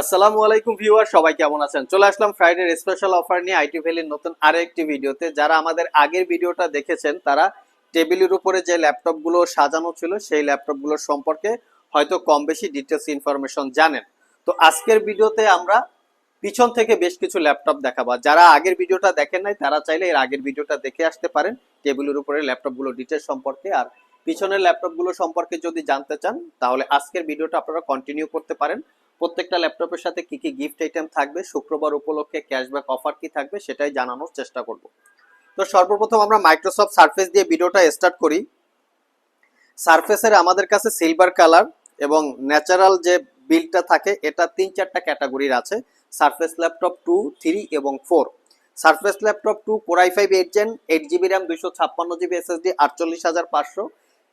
আসসালামু আলাইকুম ভিউয়ার, সবাই কেমন আছেন? চলে আসলাম ফ্রাইডের স্পেশাল অফার নিয়ে আইটি ভ্যালির নতুন আরও একটি ভিডিওতে। যারা আমাদের আগের ভিডিওটা দেখেছেন, তারা টেবিলের উপরে যে ল্যাপটপগুলো সাজানো ছিল, সেই ল্যাপটপগুলোর সম্পর্কে হয়তো কম বেশি ডিটেলস ইনফরমেশন জানেন। তো আজকের ভিডিওতে আমরা পিছন থেকে বেশ কিছু ল্যাপটপ দেখাবো। যারা আগের ভিডিওটা দেখেন নাই, তারা চাইলে এর আগের ভিডিওটা দেখে আসতে পারেন, টেবিলের উপরে ল্যাপটপগুলো ডিটেলস সম্পর্কে। আর পিছনের ল্যাপটপগুলো সম্পর্কে যদি জানতে চান, তাহলে আজকের ভিডিওটা আপনারা কন্টিনিউ করতে পারেন। প্রত্যেকটা ল্যাপটপের সাথে কি কি গিফট আইটেম থাকবে, শুক্রবার উপলক্ষে ক্যাশব্যাক অফার কি থাকবে সেটাই জানানোর চেষ্টা করব। তো সর্বপ্রথম আমরা মাইক্রোসফট সারফেস দিয়ে ভিডিওটা স্টার্ট করি। সারফেসের আমাদের কাছে সিলভার কালার এবং ন্যাচারাল যে বিলটা থাকে, এটা তিন চারটা ক্যাটাগরির আছে। সারফেস ল্যাপটপ টু থ্রি এবং four surface laptop two core i five eight gen eight GB RAM দুইশো ছাপ্পান্ন জিবি এসএসডি আটচল্লিশ হাজার পাঁচশো।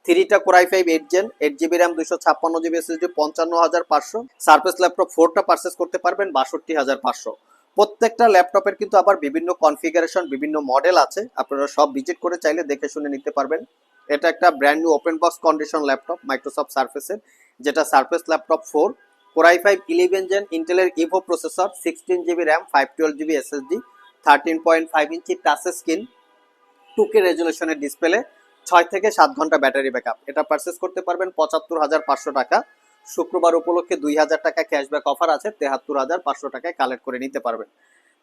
থ্রিটা core i five eight gen eight GB RAM দুইশো ছাপ্পান্ন জিবি এসএসডি পঞ্চান্ন হাজার পাঁচশো। সার্ফেস ল্যাপটপ ফোরটা পারচেস করতে পারবেন, বাষট্টি হাজার পাঁচশো। প্রত্যেকটা ল্যাপটপের কিন্তু আবার বিভিন্ন কনফিগারেশন বিভিন্ন মডেল আছে। আপনারা সব ভিজিট করে চাইলে দেখে শুনে নিতে পারবেন। এটা একটা brand new open box condition laptop Microsoft সার্ফেসের যেটা surface laptop four core i five eleven gen ইন্টেলের Evo processor sixteen GB RAM five twelve GB SSD thirteen point five inch touch screen two K রেজুলেশনের display ছয় থেকে সাত ঘণ্টা battery backup. এটা purchase করতে পারবেন পঁচাত্তর হাজার পাঁচশো টাকা। শুক্রবার উপলক্ষে দুই হাজার টাকা ক্যাশব্যাক অফার আছে, তেহাত্তর হাজার পাঁচশো টাকায় কালেক্ট করে নিতে পারবেন।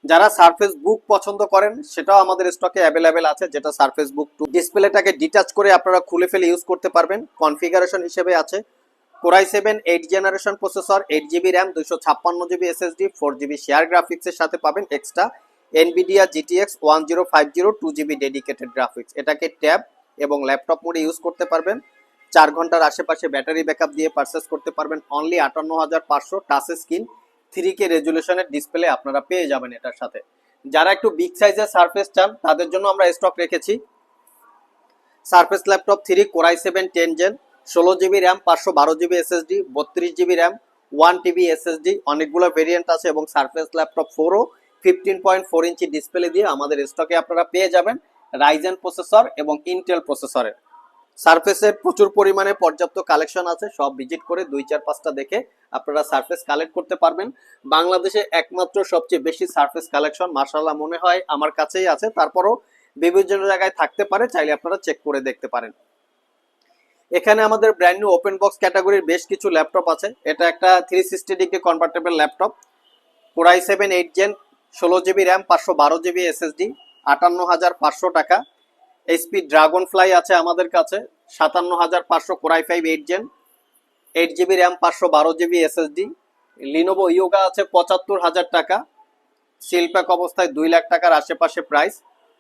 যারা সারফেস বুক পছন্দ করেন, সেটাও আমাদের স্টকে অ্যাভেলেবেল আছে, যেটা সারফেস বুক টু ডিসপ্লেটাকে ডিটাচ করে আপনারা খুলে ফেলে ইউজ করতে পারবেন। কনফিগারেশন হিসেবে আছে। Core i seven eight generation processor eight GB RAM দুইশো ছাপ্পান্ন GB SSD four GB share গ্রাফিক্সের সাথে পাবেন extra Nvidia GTX one zero five zero two GB dedicated graphics এটাকে ট্যাব এবং ল্যাপটপ মোডে ইউজ করতে পারবেন। চার ঘণ্টার আশেপাশে ব্যাটারি ব্যাকআপ দিয়ে পারচেস করতে পারবেন অনলি আটান্ন হাজার পাঁচশো টাচ স্ক্রিন থ্রি কে রেজুলেশনের ডিসপ্লে আপনারা পেয়ে যাবেন এটার সাথে। যারা একটু বিগ সাইজের সারফেস চান, তাদের জন্য আমরা স্টক রেখেছি। Surface laptop three core i seven ten gen ষোলো জিবি র্যাম পাঁচশো বারো জিবি এসএসডি বত্রিশ GB RAM one TB SSD অনেকগুলো ভেরিয়েন্ট আছে এবং surface laptop ফোরও fifteen point four inch display দিয়ে আমাদের স্টকে আপনারা পেয়ে যাবেন। রাইজেন প্রসেসর এবং ইন্টেল প্রসেসরের সারফেসের প্রচুর পরিমাণে পর্যাপ্ত কালেকশন আছে, সব ভিজিট করে দুই চার পাঁচটা দেখে আপনারা সারফেস কালেক্ট করতে পারবেন। বাংলাদেশে একমাত্র সবচেয়ে বেশি সারফেস কালেকশন মার্শাল্লাহ মনে হয় আমার কাছেই আছে। তারপরও বিভিন্ন জায়গায় থাকতে পারে, চাইলে আপনারা চেক করে দেখতে পারেন। এখানে আমাদের ব্র্যান্ড নিউ ওপেন বক্স ক্যাটাগরির বেশ কিছু ল্যাপটপ আছে। এটা একটা three sixty degree convertible laptop core i seven eight gen ষোলো জিবি র্যাম পাঁচশো বারো জিবি এসএসডি আটান্ন হাজার পাঁচশো টাকা। এইচপি ড্রাগন ফ্লাই আছে আমাদের কাছে সাতান্ন হাজার পাঁচশো core i five eight gen, eight GB RAM, পাঁচশো বারো জিবি এসএসডি লিনোভো ইয়োগা আছে পঁচাত্তর হাজার টাকা শিল্পাক অবস্থায় দুই লাখ টাকার আশেপাশে price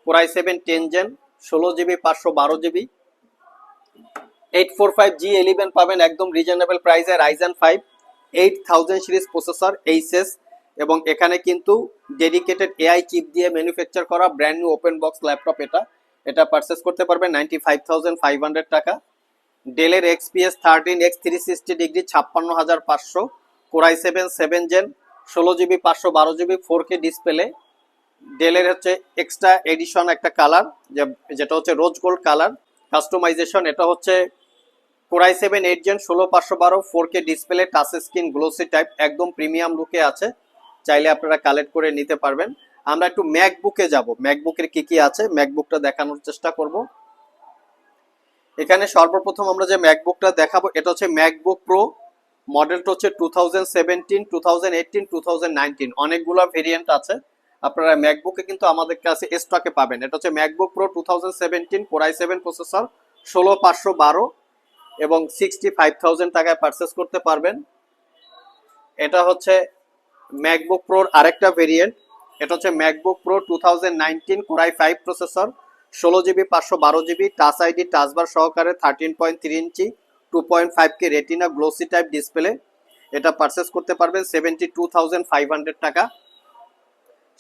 core i seven ten gen, ষোলো জিবি, পাঁচশো বারো GB. Eight four five G eleven পাবেন একদম রিজনেবল প্রাইসে Ryzen five eight thousand series processor HS এবং এখানে কিন্তু ডেডিকেটেড এআই চিপ দিয়ে ম্যানুফ্যাকচার করা brand new open box laptop এটা। এটা পারচেস করতে পারবেন ninety five thousand five hundred টাকা ডেলের XPS thirteen X three sixty degree ছাপ্পান্ন হাজার পাঁচশো। Core i seven seven gen ষোলো জিবি পাঁচশো বারো জিবি ফোর কে ডিসপ্লে ডেলের হচ্ছে এক্সট্রা এডিশন একটা কালার যেটা হচ্ছে রোজ গোল্ড কালার কাস্টমাইজেশন এটা হচ্ছে কোরাই সেভেন এইট জেন ষোলো, পাঁচশো বারো four K display touch screen glossy type একদম প্রিমিয়াম লুকে আছে। চাইলে আপনারা কালেক্ট করে নিতে পারবেন। আমরা একটু ম্যাকবুকে যাব। ম্যাকবুকের কি কি আছে? ম্যাকবুকটা দেখানোর চেষ্টা করব। এখানে সর্বপ্রথম আমরা যে ম্যাকবুকটা দেখাবো, এটা হচ্ছে ম্যাকবুক প্রো মডেলটা হচ্ছে two thousand seventeen two thousand eighteen two thousand nineteen অনেকগুলো ভেরিয়েন্ট আছে। আপনারা ম্যাকবুকে কিন্তু আমাদের কাছে স্টকে পাবেন। এটা হচ্ছে MacBook Pro two thousand seventeen core i seven processor ষোলো পাঁচশো বারো এবং সিক্সটি ফাইভ থাউজেন্ড টাকায় পারচেস করতে পারবেন। এটা হচ্ছে ম্যাকবুক প্রোর আরেকটা ভেরিয়েন্ট এটা হচ্ছে MacBook Pro two thousand nineteen five processor ষোলো জিবি পাঁচশো বারো GB touch ID touch bar সহকারে thirteen point three inch two point five K retina glossy type display এটা পারচেস করতে পারবেন seventy two thousand five hundred টাকা।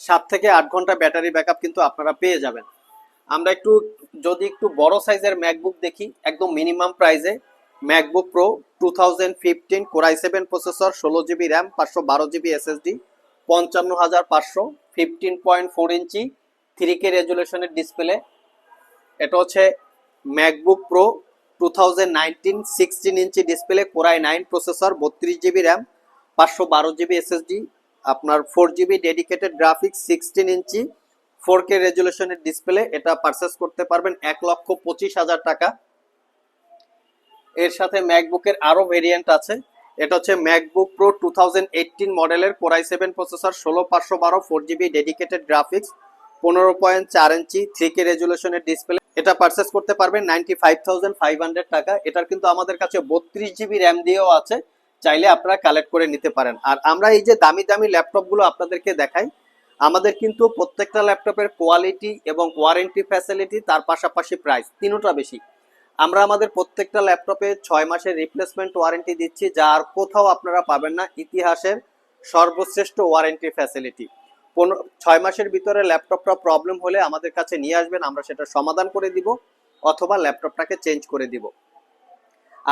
সাত থেকে আট ঘণ্টা ব্যাটারি ব্যাকআপ কিন্তু আপনারা পেয়ে যাবেন। আমরা একটু, যদি একটু বড় সাইজের ম্যাকবুক দেখি, একদম মিনিমাম প্রাইসে MacBook Pro two thousand fifteen core i seven processor ষোলো জিবি র্যাম পাঁচশো বারো জিবি এসএসডি পঞ্চান্ন হাজার পাঁচশো fifteen point four inch three K রেজুলেশনের display এটা হচ্ছে MacBook Pro two thousand nineteen sixteen inch display core i nine processor বত্রিশ GB RAM পাঁচশো বারো জিবি এসএসডি আপনার four GB dedicated graphics sixteen inch four K রেজুলেশনের display এটা purchase করতে পারবেন এক লক্ষ পঁচিশ হাজার টাকা। এর সাথে ম্যাকবুকের আরও ভেরিয়েন্ট আছে। এটা হচ্ছে ম্যাকবুক প্রো টু মডেলের কোরাই সেভেন প্রসেসর ষোলো পাঁচশো বারো ফোর জিবি ডেডিকেটেড গ্রাফিক্স পনেরো পয়েন্ট চার ইঞ্চি থ্রি কে রেজুলেশনের ডিসপ্লে এটা পারচেস করতে পারবেন ninety five thousand five hundred টাকা। এটার কিন্তু আমাদের কাছে বত্রিশ জিবি র্যাম দিয়েও আছে। চাইলে আপনারা কালেক্ট করে নিতে পারেন। আর আমরা এই যে দামি দামি ল্যাপটপগুলো আপনাদেরকে দেখাই, আমাদের কিন্তু প্রত্যেকটা ল্যাপটপের কোয়ালিটি এবং ওয়ারেন্টি ফ্যাসিলিটি তার পাশাপাশি প্রাইস তিনোটা বেশি। আমরা আমাদের প্রত্যেকটা ল্যাপটপে ছয় মাসের রিপ্লেসমেন্ট ওয়ারেন্টি দিচ্ছি যা আর কোথাও আপনারা পাবেন না, ইতিহাসের সর্বশ্রেষ্ঠ ওয়ারেন্টি ফ্যাসিলিটি পনেরো, ছয় মাসের ভিতরে ল্যাপটপটা প্রবলেম হলে আমাদের কাছে নিয়ে আসবেন, আমরা সেটা সমাধান করে দিব, অথবা ল্যাপটপটাকে চেঞ্জ করে দিব।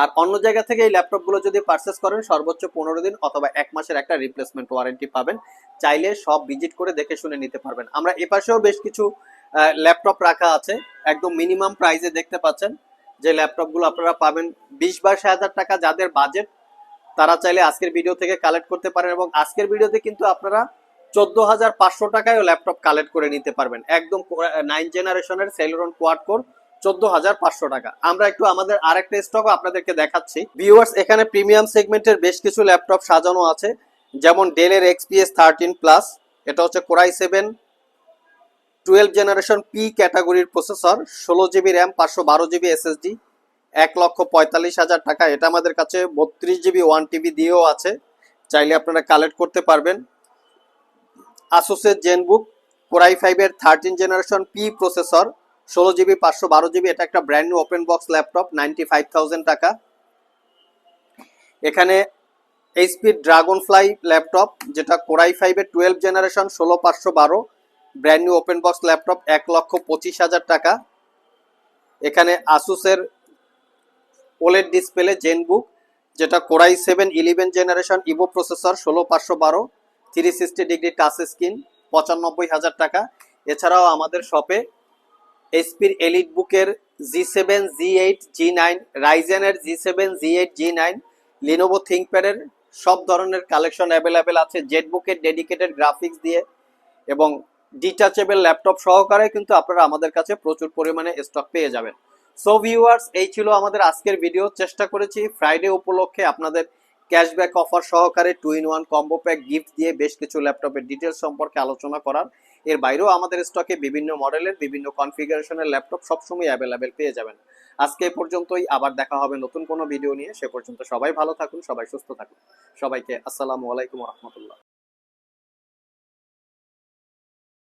আর অন্য জায়গা থেকে এই ল্যাপটপগুলো যদি পারচেস করেন, সর্বোচ্চ পনেরো দিন অথবা এক মাসের একটা রিপ্লেসমেন্ট ওয়ারেন্টি পাবেন, চাইলে সব ভিজিট করে দেখে শুনে নিতে পারবেন। আমরা এপাশেও বেশ কিছু ল্যাপটপ রাখা আছে, একদম মিনিমাম প্রাইসে দেখতে পাচ্ছেন। যে ল্যাপটপগুলো আপনারা পাবেন, বিশ বাইশ হাজার টাকা যাদের বাজেট তারা চাইলে আজকের ভিডিও থেকে কালেক্ট করতে পারেন এবং আজকের ভিডিওতে কিন্তু আপনারা চোদ্দ হাজার পাঁচশো টাকায়ও ল্যাপটপ কালেক্ট করে নিতে পারবেন। একদম নাইন জেনারেশনের সেলরন কোয়াড কোর চোদ্দ হাজার পাঁচশো টাকা। আমরা একটু আমাদের আরেকটা স্টকও আপনাদেরকে দেখাচ্ছি। ভিউয়ার্স এখানে প্রিমিয়াম সেগমেন্টের বেশ কিছু ল্যাপটপ সাজানো আছে, যেমন ডেলের এক্সপিএস থার্টিন প্লাস এটা হচ্ছে core i seven twelve generation P ক্যাটাগরির প্রসেসর, ষোলো জিবি র্যাম, পাঁচশো বারো জিবি এসএসডি, এক লক্ষ পঁয়তাল্লিশ হাজার টাকা। এটা আমাদের কাছে বত্রিশ জিবি ওয়ান টিবি দিয়েও আছে। চাইলে আপনারা কালেক্ট করতে পারবেন। আসুসের জেনবুক কোরাই ফাইভের থার্টিন জেনারেশন পি প্রসেসর, ষোলো জিবি, পাঁচশো বারো জিবি। এটা একটা brand new open box laptop ninety five thousand টাকা। এখানে এইচপি ড্রাগন ফ্লাই ল্যাপটপ যেটা কোরাই ফাইভের টুয়েলভ জেনারেশন, ষোলো, পাঁচশো বারো। Brand new open box laptop এক লক্ষ পঁচিশ হাজার টাকা। এখানে আসুসের ওলেড ডিসপ্লে জেনবুক যেটা core i seven eleven generation Evo processor ষোলো পাঁচশো বারো three sixty degree touch screen পঁচানব্বই হাজার টাকা। এছাড়াও আমাদের শপে এসপির এলিট বুকের G seven G eight G nine রাইজেনের G seven G eight G nine Lenovo থিঙ্কপ্যাডের সব ধরনের কালেকশন অ্যাভেলেবেল আছে। জেট বুকের ডেডিকেটেড গ্রাফিক্স দিয়ে এবং ডিটাচেবল ল্যাপটপ সহকারে কিন্তু আপনারা আমাদের কাছে প্রচুর পরিমাণে স্টক পেয়ে যাবেন। সো ভিউয়ার্স এই ছিল আমাদের আজকের ভিডিও চেষ্টা করেছি ফ্রাইডে উপলক্ষে আপনাদের ক্যাশব্যাক অফার সহকারে two in one combo pack gift দিয়ে বেশ কিছু ল্যাপটপের ডিটেলস সম্পর্কে আলোচনা করার। এর বাইরেও আমাদের স্টকে বিভিন্ন মডেলের বিভিন্ন কনফিগারেশনের ল্যাপটপ সবসময় অ্যাভেলেবেল পেয়ে যাবেন। আজকে এ পর্যন্তই। আবার দেখা হবে নতুন কোনো ভিডিও নিয়ে। সে পর্যন্ত সবাই ভালো থাকুন, সবাই সুস্থ থাকুন। সবাইকে আসসালামু আলাইকুম রহমতুল্লাহ।